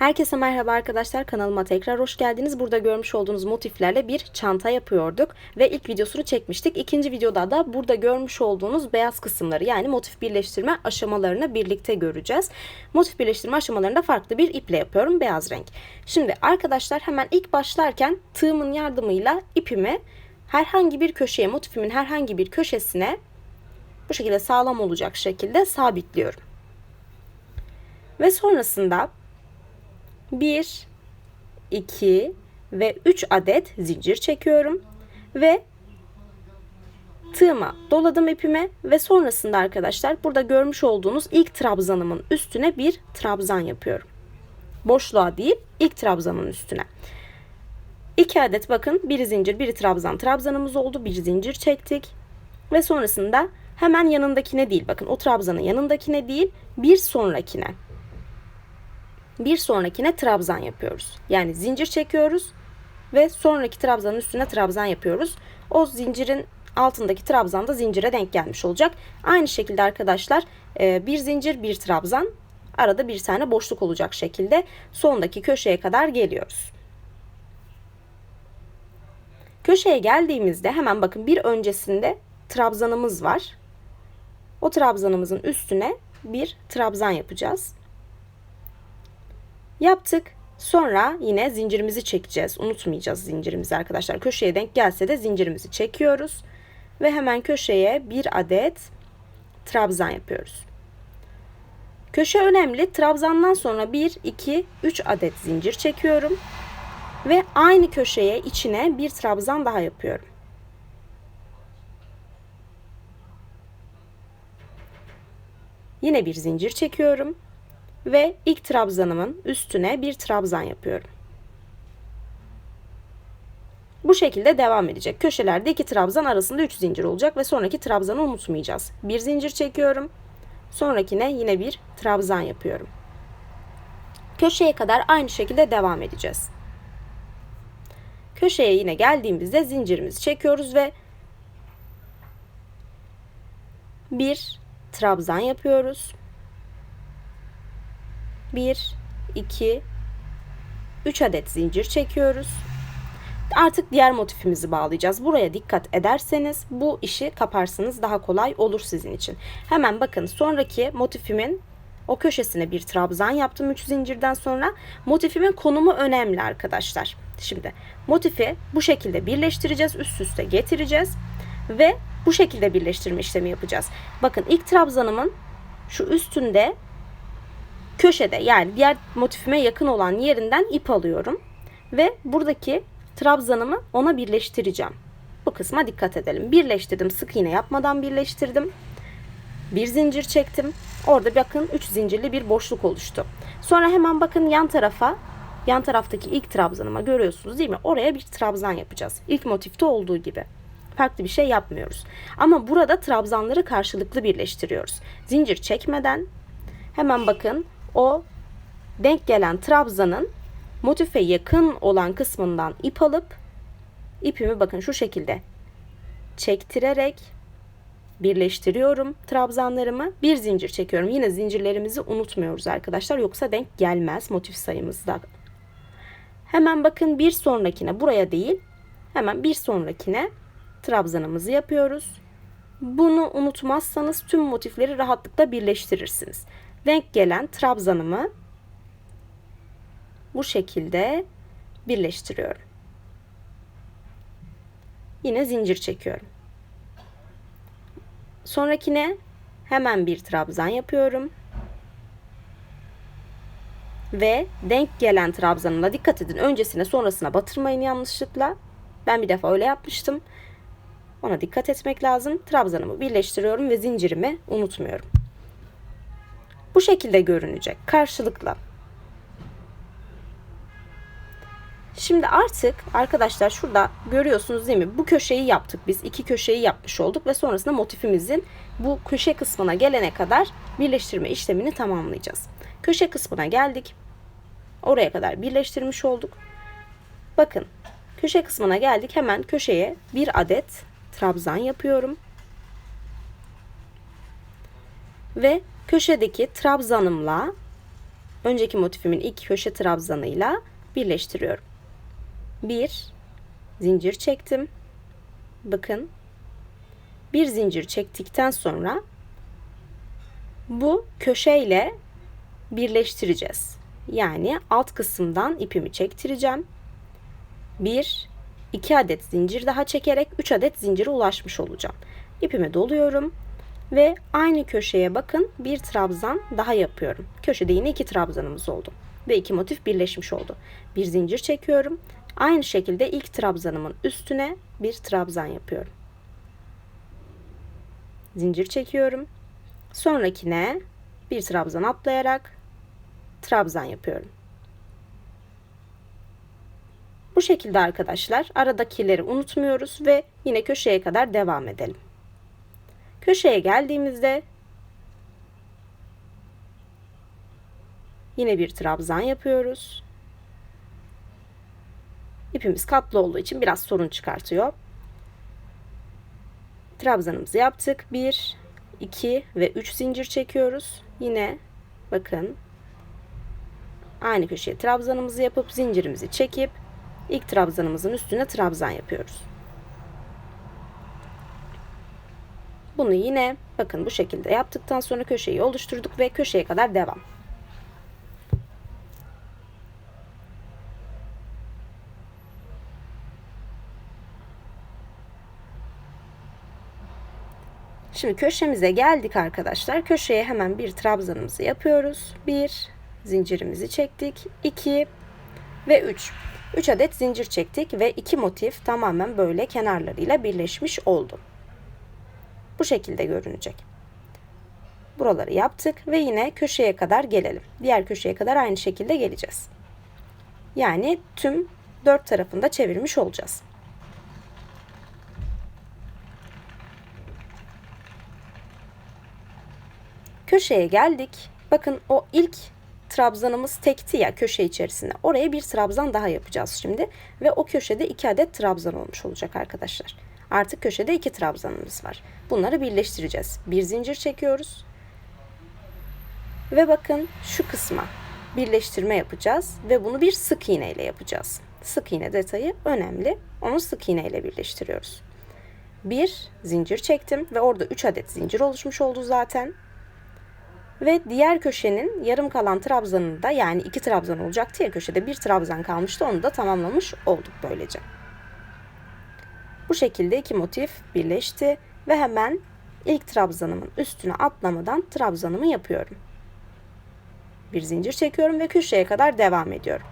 Herkese merhaba arkadaşlar kanalıma tekrar hoş geldiniz. Burada görmüş olduğunuz motiflerle bir çanta yapıyorduk ve ilk videosunu çekmiştik. İkinci videoda da burada görmüş olduğunuz beyaz kısımları yani motif birleştirme aşamalarını birlikte göreceğiz. Motif birleştirme aşamalarında farklı bir iple yapıyorum beyaz renk. Şimdi arkadaşlar hemen ilk başlarken tığımın yardımıyla ipimi herhangi bir köşeye motifimin herhangi bir köşesine bu şekilde sağlam olacak şekilde sabitliyorum. Ve sonrasında 1, 2 ve 3 adet zincir çekiyorum. Ve tığıma doladım ipime ve sonrasında arkadaşlar burada görmüş olduğunuz ilk trabzanımın üstüne bir trabzan yapıyorum. Boşluğa değil ilk trabzanın üstüne. 2 adet bakın bir zincir bir trabzan trabzanımız oldu. Bir zincir çektik. Ve sonrasında hemen yanındakine değil bakın o trabzanın yanındakine değil bir sonrakine bir sonrakine trabzan yapıyoruz. Yani zincir çekiyoruz ve sonraki trabzanın üstüne trabzan yapıyoruz. O zincirin altındaki trabzan da zincire denk gelmiş olacak. Aynı şekilde arkadaşlar e, bir zincir bir trabzan arada bir tane boşluk olacak şekilde sondaki köşeye kadar geliyoruz. Köşeye geldiğimizde hemen bakın bir öncesinde trabzanımız var. O trabzanımızın üstüne bir trabzan yapacağız. Yaptık. Sonra yine zincirimizi çekeceğiz. Unutmayacağız zincirimizi arkadaşlar. Köşeye denk gelse de zincirimizi çekiyoruz. Ve hemen köşeye bir adet trabzan yapıyoruz. Köşe önemli. Trabzandan sonra 1, 2, 3 adet zincir çekiyorum. Ve aynı köşeye içine bir trabzan daha yapıyorum. Yine bir zincir çekiyorum ve ilk trabzanımın üstüne bir trabzan yapıyorum. Bu şekilde devam edecek. Köşelerde iki trabzan arasında 3 zincir olacak ve sonraki trabzanı unutmayacağız. Bir zincir çekiyorum. Sonrakine yine bir trabzan yapıyorum. Köşeye kadar aynı şekilde devam edeceğiz. Köşeye yine geldiğimizde zincirimizi çekiyoruz ve bir trabzan yapıyoruz. 1, 2, 3 adet zincir çekiyoruz. Artık diğer motifimizi bağlayacağız. Buraya dikkat ederseniz bu işi kaparsınız daha kolay olur sizin için. Hemen bakın sonraki motifimin o köşesine bir trabzan yaptım 3 zincirden sonra. Motifimin konumu önemli arkadaşlar. Şimdi motifi bu şekilde birleştireceğiz, üst üste getireceğiz ve bu şekilde birleştirme işlemi yapacağız. Bakın ilk trabzanımın şu üstünde köşede yani diğer motifime yakın olan yerinden ip alıyorum. Ve buradaki trabzanımı ona birleştireceğim. Bu kısma dikkat edelim. Birleştirdim. Sık iğne yapmadan birleştirdim. Bir zincir çektim. Orada bakın 3 zincirli bir boşluk oluştu. Sonra hemen bakın yan tarafa yan taraftaki ilk trabzanıma görüyorsunuz değil mi? Oraya bir trabzan yapacağız. İlk motifte olduğu gibi. Farklı bir şey yapmıyoruz. Ama burada trabzanları karşılıklı birleştiriyoruz. Zincir çekmeden hemen bakın o denk gelen trabzanın motife yakın olan kısmından ip alıp ipimi bakın şu şekilde çektirerek birleştiriyorum trabzanlarımı. Bir zincir çekiyorum. Yine zincirlerimizi unutmuyoruz arkadaşlar. Yoksa denk gelmez motif sayımızda. Hemen bakın bir sonrakine buraya değil hemen bir sonrakine trabzanımızı yapıyoruz. Bunu unutmazsanız tüm motifleri rahatlıkla birleştirirsiniz denk gelen trabzanımı bu şekilde birleştiriyorum. Yine zincir çekiyorum. Sonrakine hemen bir trabzan yapıyorum. Ve denk gelen trabzanımla dikkat edin. Öncesine sonrasına batırmayın yanlışlıkla. Ben bir defa öyle yapmıştım. Ona dikkat etmek lazım. Trabzanımı birleştiriyorum ve zincirimi unutmuyorum bu şekilde görünecek karşılıklı. Şimdi artık arkadaşlar şurada görüyorsunuz değil mi? Bu köşeyi yaptık biz. iki köşeyi yapmış olduk ve sonrasında motifimizin bu köşe kısmına gelene kadar birleştirme işlemini tamamlayacağız. Köşe kısmına geldik. Oraya kadar birleştirmiş olduk. Bakın köşe kısmına geldik. Hemen köşeye bir adet trabzan yapıyorum. Ve köşedeki trabzanımla önceki motifimin ilk köşe trabzanıyla birleştiriyorum. Bir zincir çektim. Bakın. Bir zincir çektikten sonra bu köşeyle birleştireceğiz. Yani alt kısımdan ipimi çektireceğim. Bir, iki adet zincir daha çekerek üç adet zincire ulaşmış olacağım. İpimi doluyorum ve aynı köşeye bakın bir trabzan daha yapıyorum. Köşede yine iki trabzanımız oldu ve iki motif birleşmiş oldu. Bir zincir çekiyorum. Aynı şekilde ilk trabzanımın üstüne bir trabzan yapıyorum. Zincir çekiyorum. Sonrakine bir trabzan atlayarak trabzan yapıyorum. Bu şekilde arkadaşlar aradakileri unutmuyoruz ve yine köşeye kadar devam edelim. Köşeye geldiğimizde yine bir trabzan yapıyoruz. İpimiz katlı olduğu için biraz sorun çıkartıyor. Trabzanımızı yaptık. 1, 2 ve 3 zincir çekiyoruz. Yine bakın aynı köşeye trabzanımızı yapıp zincirimizi çekip ilk trabzanımızın üstüne trabzan yapıyoruz. Bunu yine bakın bu şekilde yaptıktan sonra köşeyi oluşturduk ve köşeye kadar devam. Şimdi köşemize geldik arkadaşlar. Köşeye hemen bir trabzanımızı yapıyoruz. Bir zincirimizi çektik. 2 ve 3. 3 adet zincir çektik ve iki motif tamamen böyle kenarlarıyla birleşmiş oldu. Bu şekilde görünecek. Buraları yaptık ve yine köşeye kadar gelelim. Diğer köşeye kadar aynı şekilde geleceğiz. Yani tüm dört tarafında çevirmiş olacağız. Köşeye geldik. Bakın o ilk trabzanımız tekti ya köşe içerisinde. Oraya bir trabzan daha yapacağız şimdi. Ve o köşede iki adet trabzan olmuş olacak arkadaşlar. Artık köşede iki trabzanımız var. Bunları birleştireceğiz. Bir zincir çekiyoruz. Ve bakın şu kısma birleştirme yapacağız. Ve bunu bir sık iğne ile yapacağız. Sık iğne detayı önemli. Onu sık iğne ile birleştiriyoruz. Bir zincir çektim ve orada 3 adet zincir oluşmuş oldu zaten. Ve diğer köşenin yarım kalan trabzanını da yani iki trabzan olacak diğer köşede bir trabzan kalmıştı onu da tamamlamış olduk böylece. Bu şekilde iki motif birleşti ve hemen ilk trabzanımın üstüne atlamadan trabzanımı yapıyorum. Bir zincir çekiyorum ve köşeye kadar devam ediyorum.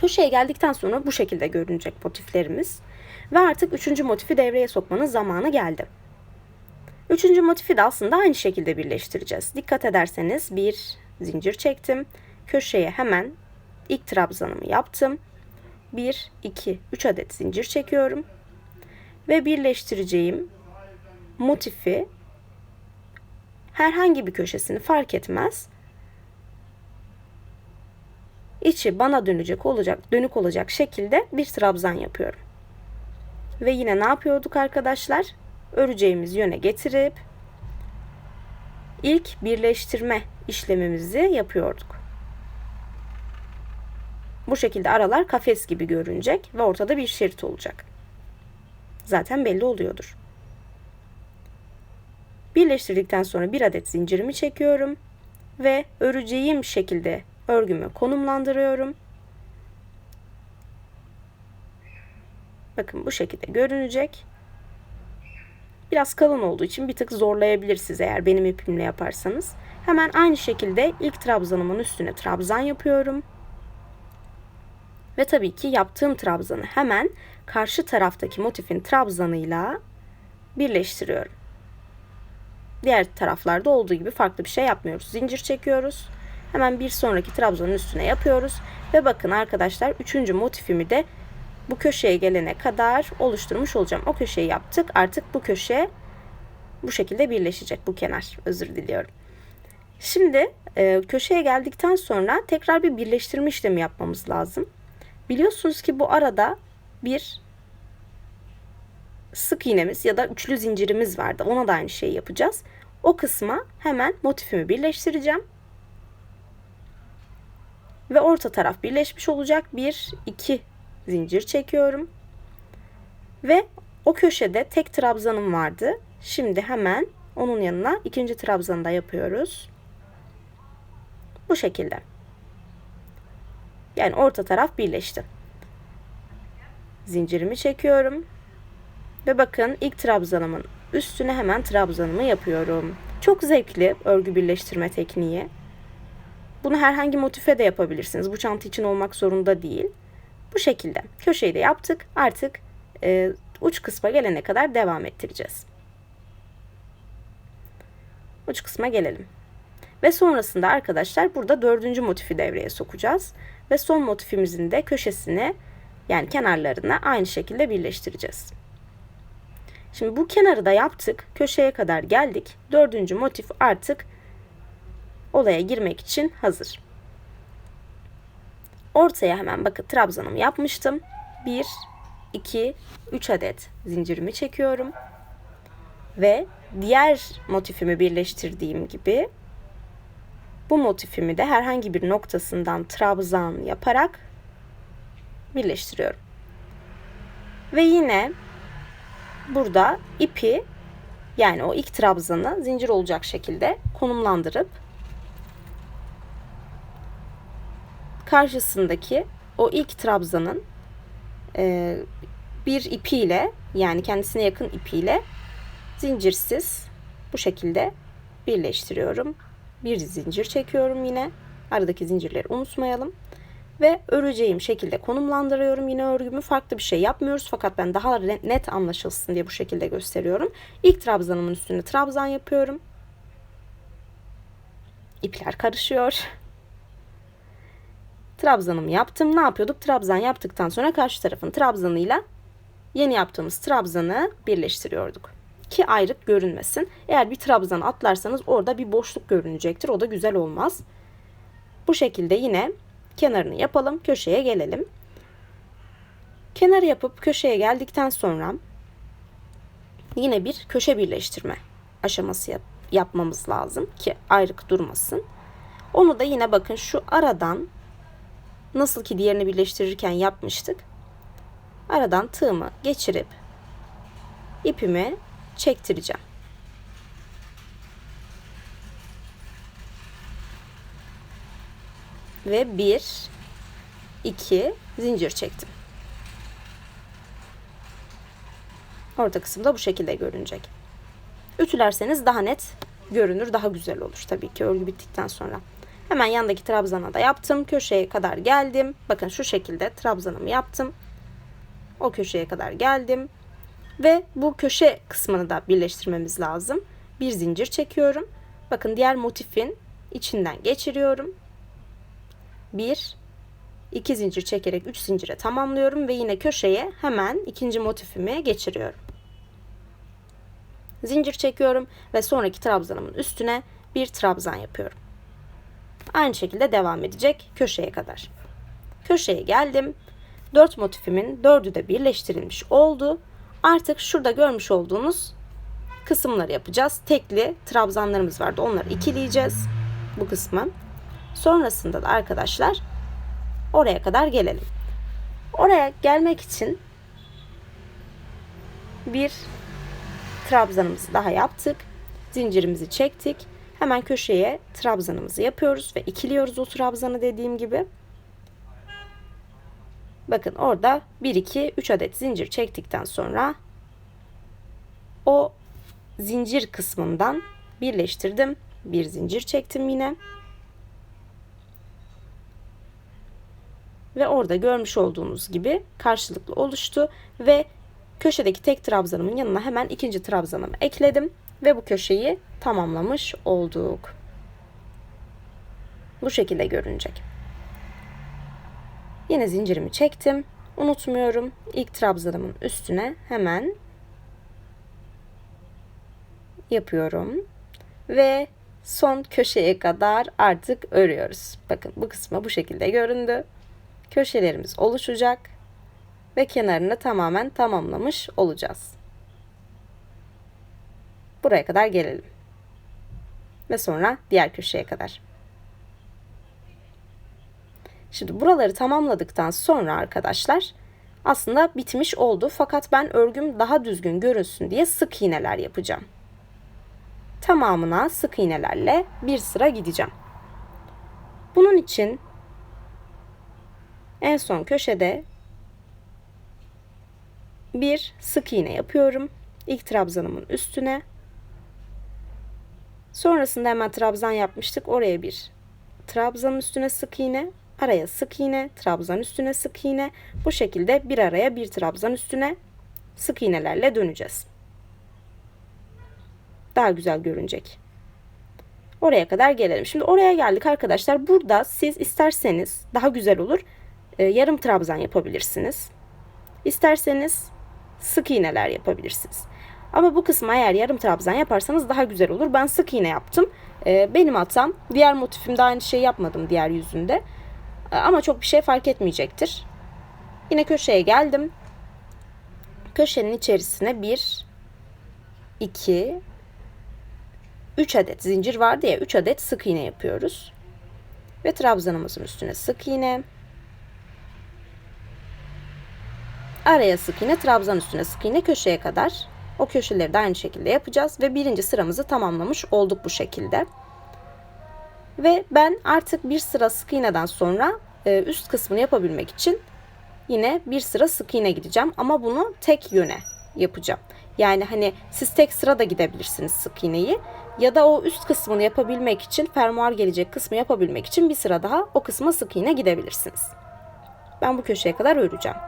Köşeye geldikten sonra bu şekilde görünecek motiflerimiz. Ve artık üçüncü motifi devreye sokmanın zamanı geldi. Üçüncü motifi de aslında aynı şekilde birleştireceğiz. Dikkat ederseniz bir zincir çektim. Köşeye hemen ilk trabzanımı yaptım. 1, 2, 3 adet zincir çekiyorum. Ve birleştireceğim motifi herhangi bir köşesini fark etmez. İçi bana dönecek olacak, dönük olacak şekilde bir trabzan yapıyorum. Ve yine ne yapıyorduk arkadaşlar? öreceğimiz yöne getirip ilk birleştirme işlemimizi yapıyorduk. Bu şekilde aralar kafes gibi görünecek ve ortada bir şerit olacak. Zaten belli oluyordur. Birleştirdikten sonra bir adet zincirimi çekiyorum ve öreceğim şekilde örgümü konumlandırıyorum. Bakın bu şekilde görünecek. Biraz kalın olduğu için bir tık zorlayabilir siz eğer benim ipimle yaparsanız. Hemen aynı şekilde ilk trabzanımın üstüne trabzan yapıyorum. Ve tabii ki yaptığım trabzanı hemen karşı taraftaki motifin trabzanıyla birleştiriyorum. Diğer taraflarda olduğu gibi farklı bir şey yapmıyoruz. Zincir çekiyoruz. Hemen bir sonraki trabzanın üstüne yapıyoruz. Ve bakın arkadaşlar üçüncü motifimi de bu köşeye gelene kadar oluşturmuş olacağım. O köşeyi yaptık. Artık bu köşe bu şekilde birleşecek bu kenar. Özür diliyorum. Şimdi e, köşeye geldikten sonra tekrar bir birleştirme işlemi yapmamız lazım. Biliyorsunuz ki bu arada bir sık iğnemiz ya da üçlü zincirimiz vardı. Ona da aynı şeyi yapacağız. O kısma hemen motifimi birleştireceğim. Ve orta taraf birleşmiş olacak. 1, 2 zincir çekiyorum. Ve o köşede tek trabzanım vardı. Şimdi hemen onun yanına ikinci trabzanı da yapıyoruz. Bu şekilde. Yani orta taraf birleşti. Zincirimi çekiyorum. Ve bakın ilk trabzanımın üstüne hemen trabzanımı yapıyorum. Çok zevkli örgü birleştirme tekniği. Bunu herhangi motife de yapabilirsiniz. Bu çanta için olmak zorunda değil. Bu şekilde köşeyi de yaptık. Artık e, uç kısma gelene kadar devam ettireceğiz. Uç kısma gelelim. Ve sonrasında arkadaşlar burada dördüncü motifi devreye sokacağız. Ve son motifimizin de köşesini yani kenarlarını aynı şekilde birleştireceğiz. Şimdi bu kenarı da yaptık. Köşeye kadar geldik. Dördüncü motif artık olaya girmek için hazır. Ortaya hemen bakın trabzanımı yapmıştım. 1, 2, 3 adet zincirimi çekiyorum. Ve diğer motifimi birleştirdiğim gibi bu motifimi de herhangi bir noktasından trabzan yaparak birleştiriyorum. Ve yine burada ipi yani o ilk trabzanı zincir olacak şekilde konumlandırıp karşısındaki o ilk trabzanın e, bir ipiyle yani kendisine yakın ipiyle zincirsiz bu şekilde birleştiriyorum. Bir zincir çekiyorum yine. Aradaki zincirleri unutmayalım. Ve öreceğim şekilde konumlandırıyorum yine örgümü. Farklı bir şey yapmıyoruz fakat ben daha net anlaşılsın diye bu şekilde gösteriyorum. İlk trabzanımın üstüne trabzan yapıyorum. İpler karışıyor. Trabzanımı yaptım. Ne yapıyorduk? Trabzan yaptıktan sonra karşı tarafın trabzanıyla yeni yaptığımız trabzanı birleştiriyorduk. Ki ayrık görünmesin. Eğer bir trabzan atlarsanız orada bir boşluk görünecektir. O da güzel olmaz. Bu şekilde yine kenarını yapalım. Köşeye gelelim. Kenarı yapıp köşeye geldikten sonra yine bir köşe birleştirme aşaması yap yapmamız lazım ki ayrık durmasın. Onu da yine bakın şu aradan nasıl ki diğerini birleştirirken yapmıştık. Aradan tığımı geçirip ipimi çektireceğim. Ve bir, iki zincir çektim. Orta kısımda bu şekilde görünecek. Ütülerseniz daha net görünür, daha güzel olur tabii ki örgü bittikten sonra. Hemen yandaki trabzana da yaptım. Köşeye kadar geldim. Bakın şu şekilde trabzanımı yaptım. O köşeye kadar geldim. Ve bu köşe kısmını da birleştirmemiz lazım. Bir zincir çekiyorum. Bakın diğer motifin içinden geçiriyorum. Bir, iki zincir çekerek üç zincire tamamlıyorum ve yine köşeye hemen ikinci motifimi geçiriyorum. Zincir çekiyorum ve sonraki trabzanımın üstüne bir trabzan yapıyorum. Aynı şekilde devam edecek köşeye kadar. Köşeye geldim. Dört motifimin dördü de birleştirilmiş oldu. Artık şurada görmüş olduğunuz kısımları yapacağız. Tekli trabzanlarımız vardı. Onları ikileyeceğiz bu kısmı. Sonrasında da arkadaşlar oraya kadar gelelim. Oraya gelmek için bir trabzanımızı daha yaptık. Zincirimizi çektik. Hemen köşeye trabzanımızı yapıyoruz ve ikiliyoruz o trabzanı dediğim gibi. Bakın orada 1 2 3 adet zincir çektikten sonra o zincir kısmından birleştirdim. Bir zincir çektim yine. Ve orada görmüş olduğunuz gibi karşılıklı oluştu ve köşedeki tek trabzanımın yanına hemen ikinci trabzanımı ekledim ve bu köşeyi tamamlamış olduk. Bu şekilde görünecek. Yine zincirimi çektim. Unutmuyorum. İlk trabzanımın üstüne hemen yapıyorum. Ve son köşeye kadar artık örüyoruz. Bakın bu kısmı bu şekilde göründü. Köşelerimiz oluşacak ve kenarını tamamen tamamlamış olacağız. Buraya kadar gelelim. Ve sonra diğer köşeye kadar. Şimdi buraları tamamladıktan sonra arkadaşlar aslında bitmiş oldu. Fakat ben örgüm daha düzgün görünsün diye sık iğneler yapacağım. Tamamına sık iğnelerle bir sıra gideceğim. Bunun için en son köşede bir sık iğne yapıyorum. İlk trabzanımın üstüne. Sonrasında hemen trabzan yapmıştık. Oraya bir trabzanın üstüne sık iğne, araya sık iğne, trabzan üstüne sık iğne. Bu şekilde bir araya bir trabzan üstüne sık iğnelerle döneceğiz. Daha güzel görünecek. Oraya kadar gelelim. Şimdi oraya geldik arkadaşlar. Burada siz isterseniz daha güzel olur. e, yarım trabzan yapabilirsiniz. İsterseniz sık iğneler yapabilirsiniz. Ama bu kısmı eğer yarım trabzan yaparsanız daha güzel olur. Ben sık iğne yaptım. Ee, benim hatam. Diğer motifimde aynı şeyi yapmadım diğer yüzünde. Ee, ama çok bir şey fark etmeyecektir. Yine köşeye geldim. Köşenin içerisine 1 2 3 adet zincir vardı ya 3 adet sık iğne yapıyoruz. Ve trabzanımızın üstüne sık iğne. Araya sık iğne, trabzan üstüne sık iğne köşeye kadar. O köşeleri de aynı şekilde yapacağız ve birinci sıramızı tamamlamış olduk bu şekilde. Ve ben artık bir sıra sık iğneden sonra e, üst kısmını yapabilmek için yine bir sıra sık iğne gideceğim ama bunu tek yöne yapacağım. Yani hani siz tek sıra da gidebilirsiniz sık iğneyi ya da o üst kısmını yapabilmek için fermuar gelecek kısmı yapabilmek için bir sıra daha o kısma sık iğne gidebilirsiniz. Ben bu köşeye kadar öreceğim.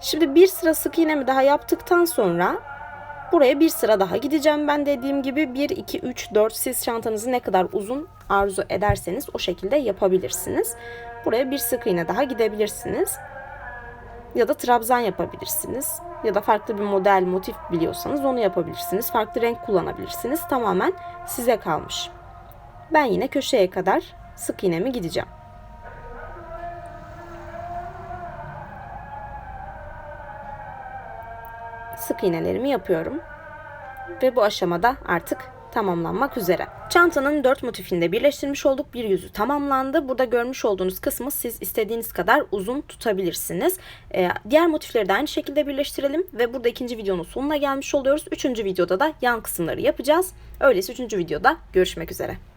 Şimdi bir sıra sık iğnemi daha yaptıktan sonra buraya bir sıra daha gideceğim. Ben dediğim gibi 1, 2, 3, 4 siz çantanızı ne kadar uzun arzu ederseniz o şekilde yapabilirsiniz. Buraya bir sık iğne daha gidebilirsiniz. Ya da trabzan yapabilirsiniz. Ya da farklı bir model, motif biliyorsanız onu yapabilirsiniz. Farklı renk kullanabilirsiniz. Tamamen size kalmış. Ben yine köşeye kadar sık iğnemi gideceğim. Sık iğnelerimi yapıyorum. Ve bu aşamada artık tamamlanmak üzere. Çantanın dört motifini de birleştirmiş olduk. Bir yüzü tamamlandı. Burada görmüş olduğunuz kısmı siz istediğiniz kadar uzun tutabilirsiniz. Ee, diğer motifleri de aynı şekilde birleştirelim ve burada ikinci videonun sonuna gelmiş oluyoruz. Üçüncü videoda da yan kısımları yapacağız. Öyleyse üçüncü videoda görüşmek üzere.